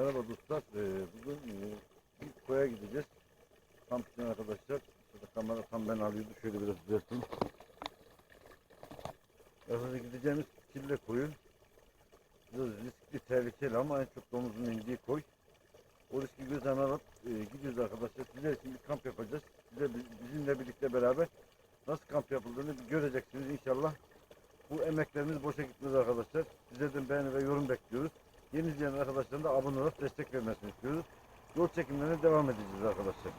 Merhaba dostlar. Ee, bugün e, bir koya gideceğiz. Kamp için arkadaşlar. Şurada kamera tam ben alıyordum. Şöyle biraz düzelttim. Arkadaşlar gideceğimiz Kille koyu. Biraz riskli, tehlikeli ama en çok domuzun indiği koy. O riski göz önüne alıp e, gidiyoruz arkadaşlar. Sizler için bir kamp yapacağız. Size bizimle birlikte beraber nasıl kamp yapıldığını göreceksiniz inşallah. Bu emeklerimiz boşa gitmez arkadaşlar. Sizlerden beğeni ve yorum bekliyoruz. Yeni izleyen arkadaşların da abone olup destek vermesini istiyoruz. Yol çekimlerine devam edeceğiz arkadaşlar.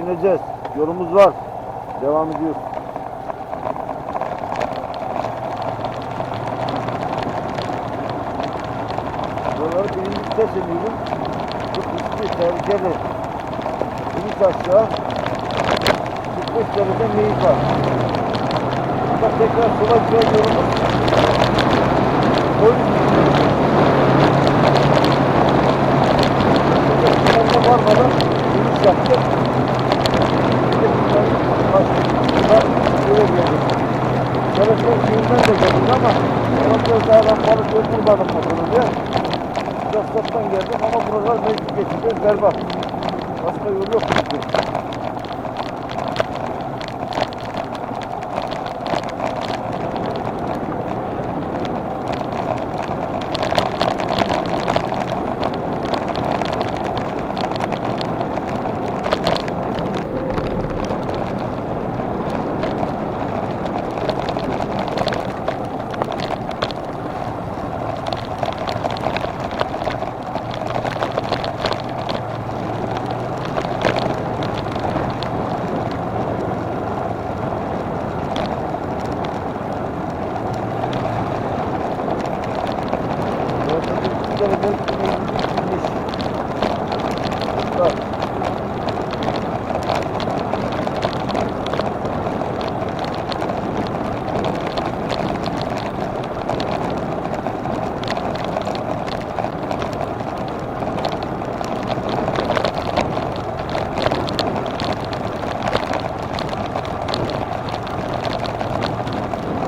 İneceğiz. Yolumuz var. Devam ediyoruz. Buraları birinci iniyorum. Çok riskli, tehlikeli. İniş aşağı. 45 derece meyik var. Burada tekrar sola giren yolumuz. Koy. Burada varmadan yürüyüş yaptık. Bir de bunların karşısında şöyle geldik. Çalışma köyünden de geldik ama ona biraz daha ben balık öldürmedim motoru diye. Biraz saptan geldim ama buralar mecbur geçeceğiz berbat. Başka yol yok. çünkü.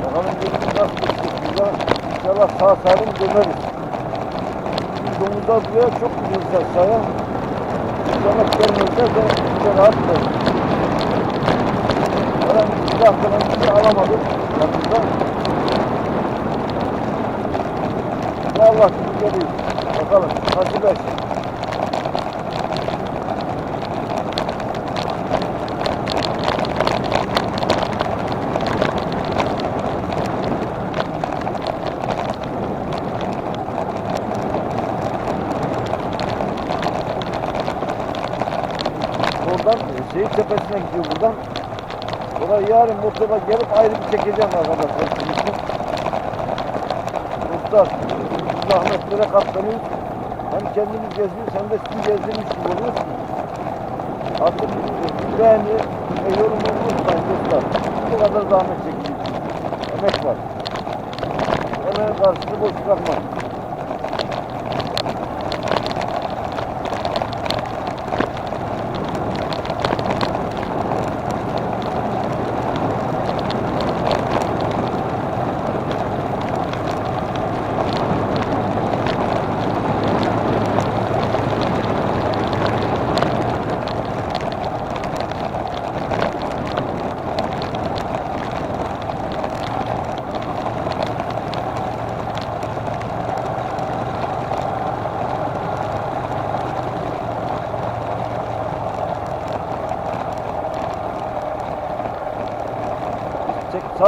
Bakalım günümüz nasıl geçecek. İnşallah sağ salim döneriz. domuzlar buraya çok gidiyoruz aşağıya. İnşallah gelmezler de bize rahat verir. Falan bir haftadan bir şey alamadık. Yakında. Ya Allah şimdi geliyor. Versin. Oradan şehir tepesine gidiyor buradan. Oraya yarın motorla gelip ayrı bir çekeceğim arkadaşlar. Biz zahmetlere katlanıyoruz. Hem kendimiz geziyoruz hem de sizi gezdirmiş gibi oluyoruz. Artık beğeni ve yorum unutmayın dostlar. Bu kadar zahmet çekiyoruz. Emek var. Emeğin karşısını boş bırakmayın.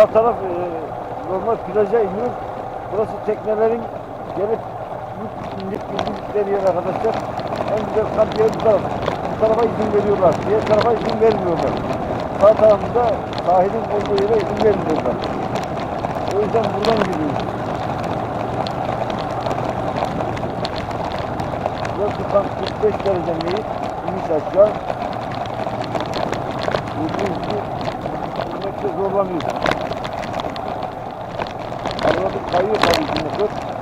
Sağ taraf e, normal plaja iniyor. Burası teknelerin gelip indik bildikleri yer arkadaşlar. En güzel kamp yeri bu taraf. Bu tarafa izin veriyorlar. Diğer tarafa izin vermiyorlar. Sağ tarafında sahilin olduğu yere izin vermiyorlar. O yüzden buradan gidiyoruz. Burası tam 45 derece meyil. İniş aşağı. Gördüğünüz gibi zorlanıyoruz. طريقه يمكن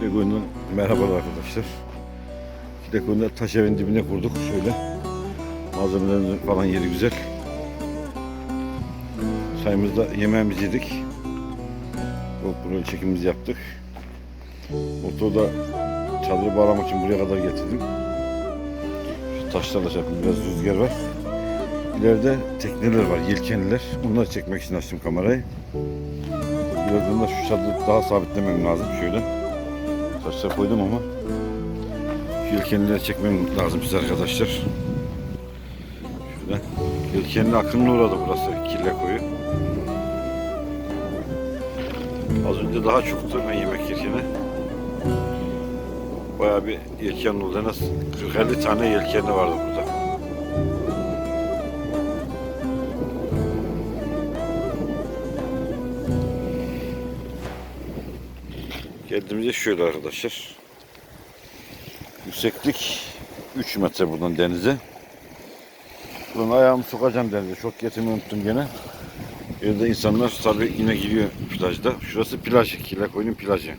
Tabii ki motor. Kile koyundan merhabalar arkadaşlar. Kile koyunda taş evin dibine kurduk şöyle. Malzemelerin falan yeri güzel. Çayımızda yemeğimizi yedik. GoPro çekimimizi yaptık. Motoru da çadırı bağlamak için buraya kadar getirdim. Şu taşlarla çarptım. Biraz rüzgar var. İleride tekneler var, yelkenliler. Onları çekmek için açtım kamerayı. Birazdan da şu çadırı daha sabitlemem lazım. Şöyle. Taşlar koydum ama şu yelkenlileri çekmem lazım size arkadaşlar. Şöyle. Yelkenli akınlı uğradı burası. Kille koyu. Az önce daha çoktu ben yemek yerken. Bayağı bir yelken oldu. En az 40-50 tane yelkenli vardı burada. Geldiğimizde şöyle arkadaşlar. Yükseklik 3 metre buradan denize. Buradan ayağımı sokacağım denize. Çok getirmeyi unuttum gene. Evde insanlar tabi yine giriyor plajda. Şurası plaj. Kilakoy'un plajı.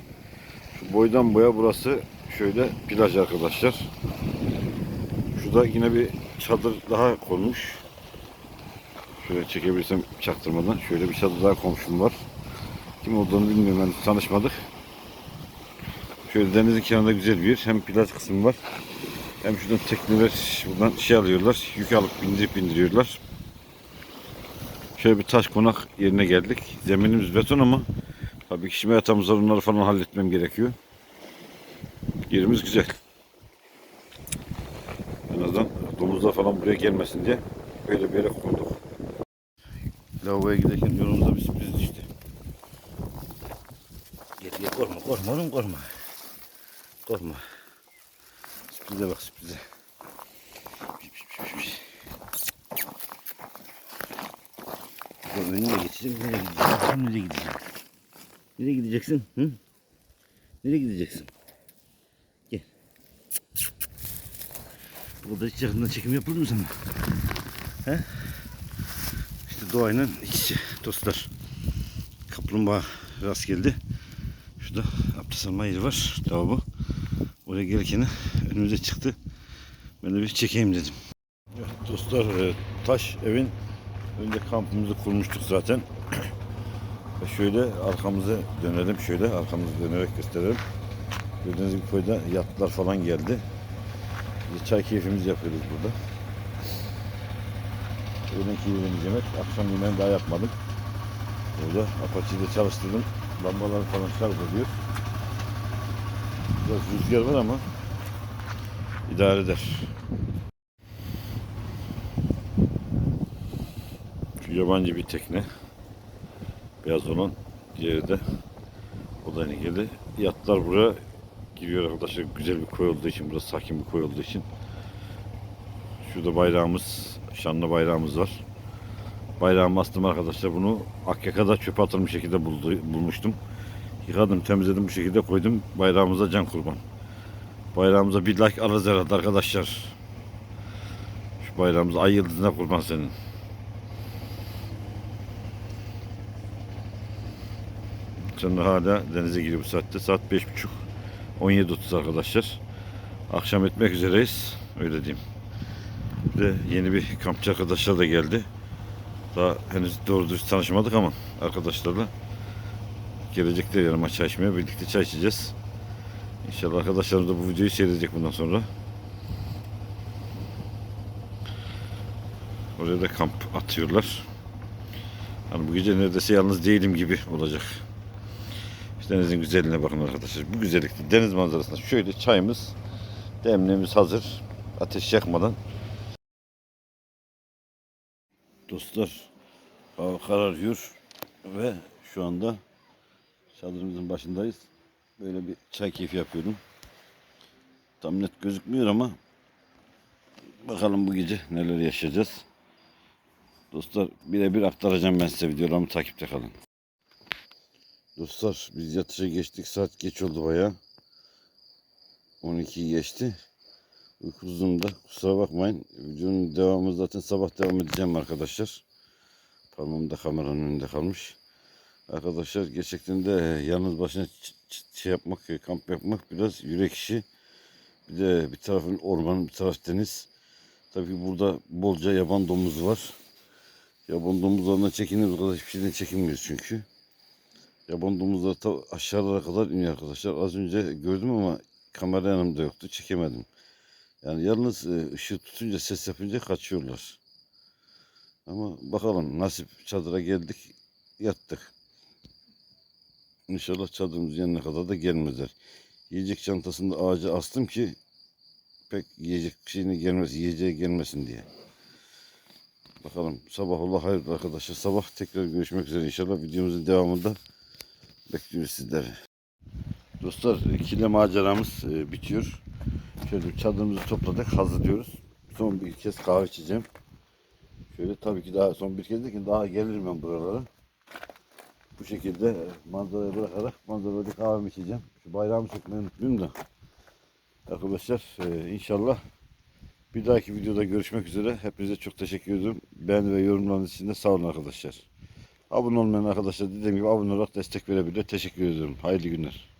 Şu boydan boya burası şöyle plaj arkadaşlar. Şurada yine bir çadır daha konmuş. Şöyle çekebilirsem çaktırmadan. Şöyle bir çadır daha komşum var. Kim olduğunu bilmiyorum ben tanışmadık. Şöyle denizin kenarında güzel bir yer. Hem plaj kısmı var. Hem şuradan tekneler buradan şey alıyorlar. Yük alıp bindirip bindiriyorlar. Şöyle bir taş konak yerine geldik. Zeminimiz beton ama tabii kişime yatağımız var. Onları falan halletmem gerekiyor. Yerimiz güzel. En azından domuzlar falan buraya gelmesin diye böyle bir yere kurduk. Lavaboya giderken yolumuzda bir sürpriz. Gel gel korkma korkma oğlum korkma. Korkma. Sürprize bak sürprize. Dur önüne geçeceğim. Nereye gideceğim? Nereye gideceksin? Nereye gideceksin? Hı? Nereye gideceksin? Gel. Burada hiç yakından çekim yapılır mı sana? He? İşte doğayla iç içe dostlar. Kaplumbağa rast geldi. Şurada abdest alma yeri var. Lavabo. Oraya gelirken önümüze çıktı. Ben de bir çekeyim dedim. Evet, dostlar e, taş evin önce kampımızı kurmuştuk zaten. Ve şöyle arkamızı dönelim. Şöyle arkamızı dönerek gösterelim. Gördüğünüz gibi koyda yatlar falan geldi. Biz çay keyfimizi yapıyoruz burada. Öğlenki yemeğimizi yemek. Akşam yemeğini daha yapmadım. Burada apaçıyı da çalıştırdım. Lambalar falan şarj oluyor. Biraz rüzgar var ama idare eder. Şu yabancı bir tekne. Beyaz olan diğeri de o da geldi. Yatlar buraya giriyor arkadaşlar. Güzel bir koy olduğu için, burası sakin bir koy olduğu için. Şurada bayrağımız, şanlı bayrağımız var. Bayrağımı astım arkadaşlar. Bunu Akyaka'da çöpe atılmış şekilde buldu, bulmuştum. Yıkadım, temizledim bu şekilde koydum. Bayrağımıza can kurban. Bayrağımıza bir like alırız herhalde arkadaşlar. Şu bayrağımız ay yıldızına kurban senin. Şimdi hala denize giriyor bu saatte. Saat 5.30. 17.30 arkadaşlar. Akşam etmek üzereyiz. Öyle diyeyim. Bir de yeni bir kampçı arkadaşlar da geldi. Daha henüz doğru dürüst tanışmadık ama arkadaşlarla gelecekler yanıma çay içmeye. Birlikte çay içeceğiz. İnşallah arkadaşlarımız da bu videoyu seyredecek bundan sonra. Oraya da kamp atıyorlar. Hani bu gece neredeyse yalnız değilim gibi olacak. İşte denizin güzelliğine bakın arkadaşlar. Bu güzellikte deniz manzarasında şöyle çayımız, demliğimiz hazır. Ateş yakmadan. Dostlar hava kararıyor ve şu anda çadırımızın başındayız. Böyle bir çay keyfi yapıyorum. Tam net gözükmüyor ama bakalım bu gece neler yaşayacağız. Dostlar birebir aktaracağım ben size videolarımı takipte kalın. Dostlar biz yatışa geçtik. Saat geç oldu baya. 12 geçti. Uykusuzum da kusura bakmayın. Videonun devamı zaten sabah devam edeceğim arkadaşlar. Parmağım da kameranın önünde kalmış. Arkadaşlar gerçekten de yalnız başına şey yapmak, e, kamp yapmak biraz yürek işi. Bir de bir tarafın orman, bir taraf deniz. Tabii burada bolca yaban domuzu var. Yaban domuzlarından çekiniyoruz kadar hiçbir şeyden çekinmiyoruz çünkü. Yaban domuzları ta aşağılara kadar iniyor arkadaşlar. Az önce gördüm ama kamera yanımda yoktu. Çekemedim. Yani yalnız e, ışığı tutunca ses yapınca kaçıyorlar. Ama bakalım nasip çadıra geldik yattık. İnşallah çadırımız yanına kadar da gelmezler. Yiyecek çantasında ağaca astım ki pek yiyecek şeyine gelmez, yiyeceğe gelmesin diye. Bakalım sabah Allah hayırlı arkadaşlar. Sabah tekrar görüşmek üzere inşallah videomuzun devamında bekliyoruz sizleri. Dostlar ikili maceramız e, bitiyor. Şöyle çadırımızı topladık hazırlıyoruz. Son bir kez kahve içeceğim. Şöyle tabii ki daha son bir kez değil ki daha gelirim ben buralara. Bu şekilde e, manzarayı bırakarak manzarada kahvemi içeceğim. Şu bayrağımı sökmeyi unutmayayım da. Arkadaşlar e, inşallah bir dahaki videoda görüşmek üzere. Hepinize çok teşekkür ediyorum. Beğeni ve yorumlarınız için de sağ olun arkadaşlar. Abone olmayan arkadaşlar dediğim gibi abone olarak destek verebilir. Teşekkür ediyorum. Hayırlı günler.